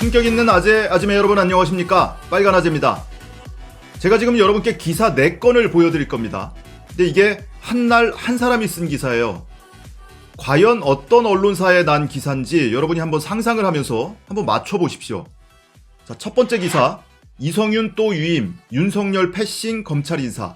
품격 있는 아재, 아지매 여러분 안녕하십니까? 빨간 아재입니다. 제가 지금 여러분께 기사 4건을 보여드릴 겁니다. 근데 이게 한 날 한 사람이 쓴 기사예요. 과연 어떤 언론사에 난 기사인지 여러분이 한번 상상을 하면서 한번 맞춰보십시오. 자, 첫 번째 기사. 이성윤 또 유임, 윤석열 패싱 검찰 인사.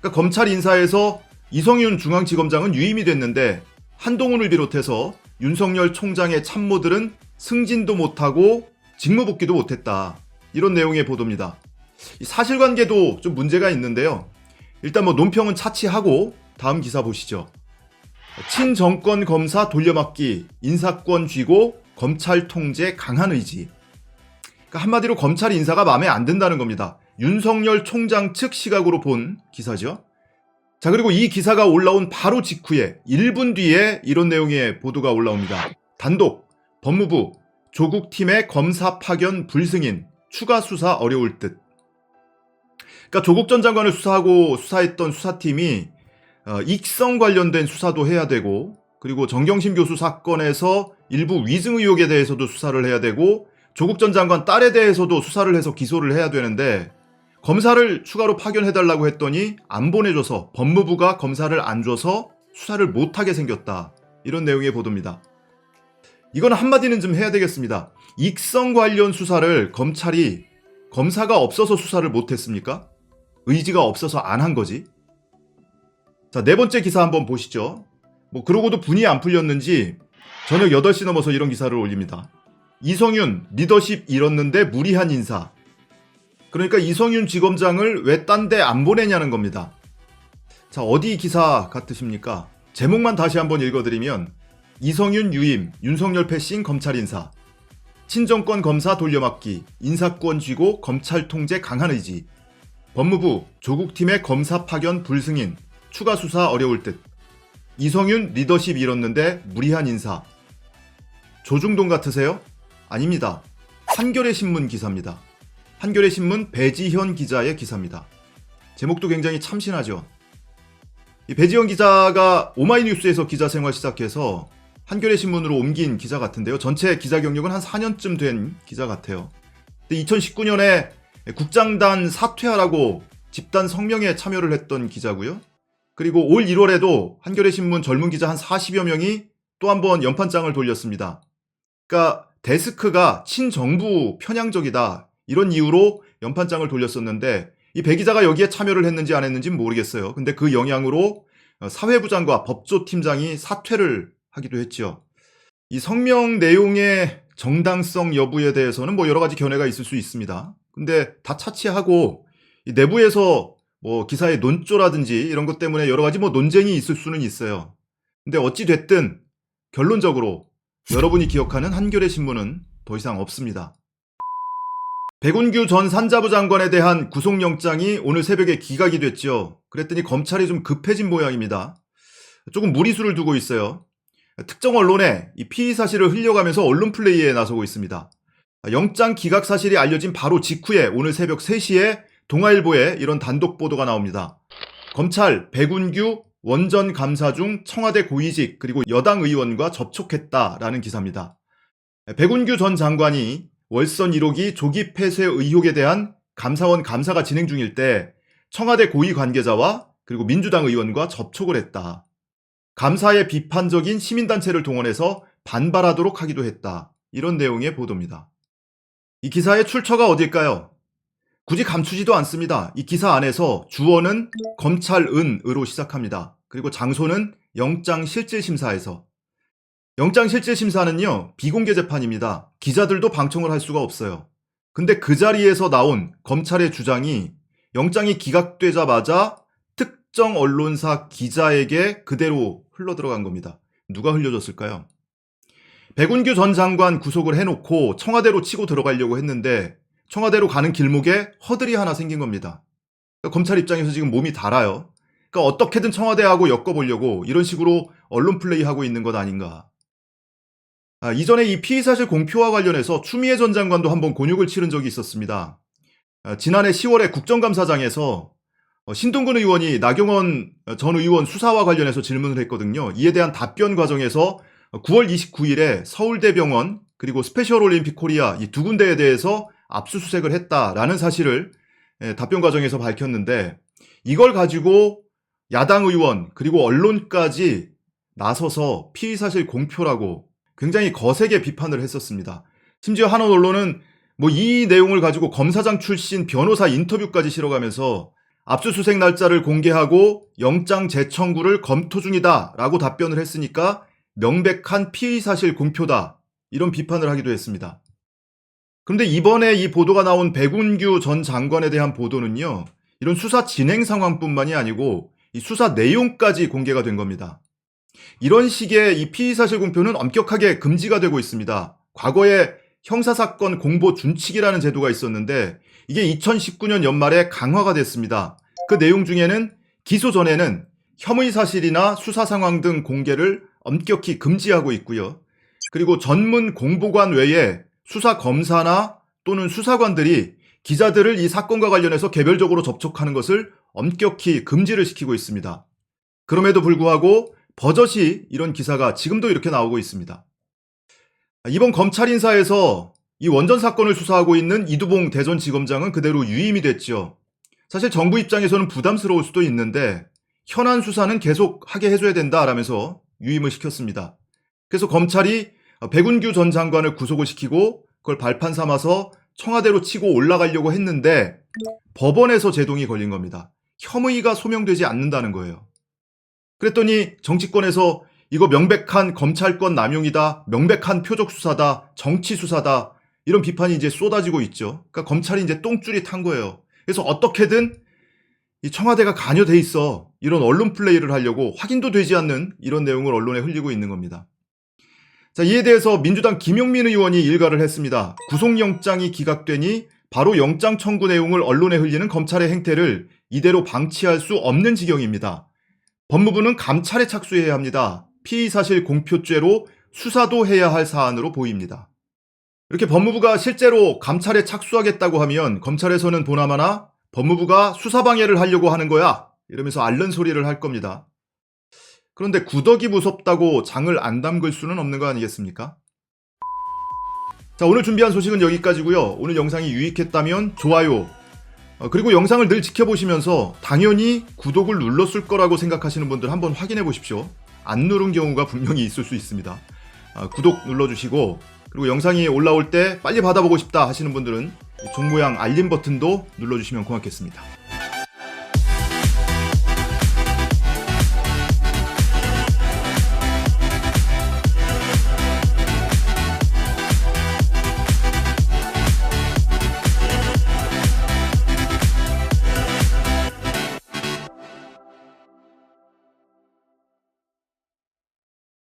그러니까 검찰 인사에서 이성윤 중앙지검장은 유임이 됐는데 한동훈을 비롯해서 윤석열 총장의 참모들은 승진도 못하고 직무복귀도 못했다. 이런 내용의 보도입니다. 이 사실관계도 좀 문제가 있는데요. 일단 뭐 논평은 차치하고 다음 기사 보시죠. 친정권 검사 돌려막기, 인사권 쥐고 검찰 통제 강한 의지. 그러니까 한마디로 검찰 인사가 마음에 안 든다는 겁니다. 윤석열 총장 측 시각으로 본 기사죠. 자, 그리고 이 기사가 올라온 바로 직후에 1분 뒤에 이런 내용의 보도가 올라옵니다. 단독, 법무부, 조국 팀의 검사 파견 불승인, 추가 수사 어려울 듯. 그러니까 조국 전 장관을 수사하고 수사했던 수사팀이 어, 익성 관련된 수사도 해야 되고, 그리고 정경심 교수 사건에서 일부 위증 의혹에 대해서도 수사를 해야 되고, 조국 전 장관 딸에 대해서도 수사를 해서 기소를 해야 되는데, 검사를 추가로 파견해달라고 했더니 안 보내줘서 법무부가 검사를 안 줘서 수사를 못하게 생겼다. 이런 내용의 보도입니다. 이건 한마디는 좀 해야 되겠습니다. 익성 관련 수사를 검찰이 검사가 없어서 수사를 못했습니까? 의지가 없어서 안 한 거지. 자, 네 번째 기사 한번 보시죠. 뭐, 그러고도 분이 안 풀렸는지 저녁 8시 넘어서 이런 기사를 올립니다. 이성윤, 리더십 잃었는데 무리한 인사. 그러니까 이성윤 지검장을 왜 딴 데 안 보내냐는 겁니다. 자, 어디 기사 같으십니까? 제목만 다시 한번 읽어드리면 이성윤 유임, 윤석열 패싱 검찰 인사, 친정권 검사 돌려막기, 인사권 쥐고 검찰 통제 강한 의지, 법무부 조국팀의 검사 파견 불승인, 추가 수사 어려울 듯, 이성윤 리더십 잃었는데 무리한 인사. 조중동 같으세요? 아닙니다. 한겨레 신문 기사입니다. 한겨레 신문 배지현 기자의 기사입니다. 제목도 굉장히 참신하죠. 이 배지현 기자가 오마이뉴스에서 기자 생활 시작해서 한겨레 신문으로 옮긴 기자 같은데요. 전체 기자 경력은 한 4년쯤 된 기자 같아요. 근데 2019년에 국장단 사퇴하라고 집단 성명에 참여를 했던 기자고요. 그리고 올 1월에도 한겨레 신문 젊은 기자 한 40여 명이 또 한 번 연판장을 돌렸습니다. 그러니까 데스크가 친정부 편향적이다. 이런 이유로 연판장을 돌렸었는데 이 배 기자가 여기에 참여를 했는지 안 했는지는 모르겠어요. 근데 그 영향으로 사회부장과 법조팀장이 사퇴를 하기도 했죠. 이 성명 내용의 정당성 여부에 대해서는 뭐 여러 가지 견해가 있을 수 있습니다. 근데 다 차치하고 이 내부에서 뭐 기사의 논조라든지 이런 것 때문에 여러 가지 뭐 논쟁이 있을 수는 있어요. 근데 어찌 됐든 결론적으로 여러분이 기억하는 한겨레 신문은 더 이상 없습니다. 백운규 전 산자부 장관에 대한 구속영장이 오늘 새벽에 기각이 됐죠. 그랬더니 검찰이 좀 급해진 모양입니다. 조금 무리수를 두고 있어요. 특정 언론에 이 피의 사실을 흘려가면서 언론 플레이에 나서고 있습니다. 영장 기각 사실이 알려진 바로 직후에 오늘 새벽 3시에 동아일보에 이런 단독 보도가 나옵니다. 검찰 백운규 원전 감사 중 청와대 고위직 그리고 여당 의원과 접촉했다라는 기사입니다. 백운규 전 장관이 월선 1호기 조기 폐쇄 의혹에 대한 감사원 감사가 진행 중일 때 청와대 고위 관계자와 그리고 민주당 의원과 접촉을 했다. 감사에 비판적인 시민단체를 동원해서 반발하도록 하기도 했다. 이런 내용의 보도입니다. 이 기사의 출처가 어딜까요? 굳이 감추지도 않습니다. 이 기사 안에서 주어는 검찰은으로 시작합니다. 그리고 장소는 영장실질심사에서 영장실질심사는요 비공개 재판입니다. 기자들도 방청을 할 수가 없어요. 근데 그 자리에서 나온 검찰의 주장이 영장이 기각되자마자 특정 언론사 기자에게 그대로 흘러 들어간 겁니다. 누가 흘려줬을까요? 백운규 전 장관 구속을 해놓고 청와대로 치고 들어가려고 했는데 청와대로 가는 길목에 허들이 하나 생긴 겁니다. 그러니까 검찰 입장에서 지금 몸이 달아요. 그러니까 어떻게든 청와대하고 엮어보려고 이런 식으로 언론 플레이하고 있는 것 아닌가. 아, 이전에 이 피의사실 공표와 관련해서 추미애 전 장관도 한번 곤욕을 치른 적이 있었습니다. 아, 지난해 10월에 국정감사장에서 어, 신동근 의원이 나경원 전 의원 수사와 관련해서 질문을 했거든요. 이에 대한 답변 과정에서 9월 29일에 서울대병원 그리고 스페셜 올림픽 코리아 이 두 군데에 대해서 압수수색을 했다라는 사실을 예, 답변 과정에서 밝혔는데 이걸 가지고 야당 의원 그리고 언론까지 나서서 피의 사실 공표라고 굉장히 거세게 비판을 했었습니다. 심지어 한 언론은 뭐 이 내용을 가지고 검사장 출신 변호사 인터뷰까지 실어가면서 압수수색 날짜를 공개하고 영장 재청구를 검토 중이다 라고 답변을 했으니까 명백한 피의 사실 공표다 이런 비판을 하기도 했습니다. 그런데 이번에 이 보도가 나온 백운규 전 장관에 대한 보도는요 이런 수사 진행 상황뿐만이 아니고 이 수사 내용까지 공개가 된 겁니다. 이런 식의 이 피의 사실 공표는 엄격하게 금지가 되고 있습니다. 과거에 형사사건 공보 준칙이라는 제도가 있었는데 이게 2019년 연말에 강화가 됐습니다. 그 내용 중에는 기소 전에는 혐의 사실이나 수사 상황 등 공개를 엄격히 금지하고 있고요. 그리고 전문 공보관 외에 수사 검사나 또는 수사관들이 기자들을 이 사건과 관련해서 개별적으로 접촉하는 것을 엄격히 금지를 시키고 있습니다. 그럼에도 불구하고 버젓이 이런 기사가 지금도 이렇게 나오고 있습니다. 이번 검찰 인사에서 이 원전 사건을 수사하고 있는 이두봉 대전지검장은 그대로 유임이 됐죠. 사실 정부 입장에서는 부담스러울 수도 있는데 현안 수사는 계속 하게 해줘야 된다라면서 유임을 시켰습니다. 그래서 검찰이 백운규 전 장관을 구속을 시키고 그걸 발판 삼아서 청와대로 치고 올라가려고 했는데 법원에서 제동이 걸린 겁니다. 혐의가 소명되지 않는다는 거예요. 그랬더니 정치권에서 이거 명백한 검찰권 남용이다, 명백한 표적 수사다, 정치 수사다 이런 비판이 이제 쏟아지고 있죠. 그러니까 검찰이 이제 똥줄이 탄 거예요. 그래서 어떻게든 이 청와대가 관여돼 있어 이런 언론 플레이를 하려고 확인도 되지 않는 이런 내용을 언론에 흘리고 있는 겁니다. 자, 이에 대해서 민주당 김용민 의원이 일가를 했습니다. 구속영장이 기각되니 바로 영장 청구 내용을 언론에 흘리는 검찰의 행태를 이대로 방치할 수 없는 지경입니다. 법무부는 감찰에 착수해야 합니다. 피의사실 공표죄로 수사도 해야 할 사안으로 보입니다. 이렇게 법무부가 실제로 감찰에 착수하겠다고 하면 검찰에서는 보나마나 법무부가 수사방해를 하려고 하는 거야. 이러면서 앓는 소리를 할 겁니다. 그런데 구덕이 무섭다고 장을 안 담글 수는 없는 거 아니겠습니까? 자, 오늘 준비한 소식은 여기까지고요. 오늘 영상이 유익했다면 좋아요. 어, 그리고 영상을 늘 지켜보시면서 당연히 구독을 눌렀을 거라고 생각하시는 분들 한번 확인해 보십시오. 안 누른 경우가 분명히 있을 수 있습니다. 아, 구독 눌러주시고 그리고 영상이 올라올 때 빨리 받아보고 싶다 하시는 분들은 종 모양 알림 버튼도 눌러주시면 고맙겠습니다.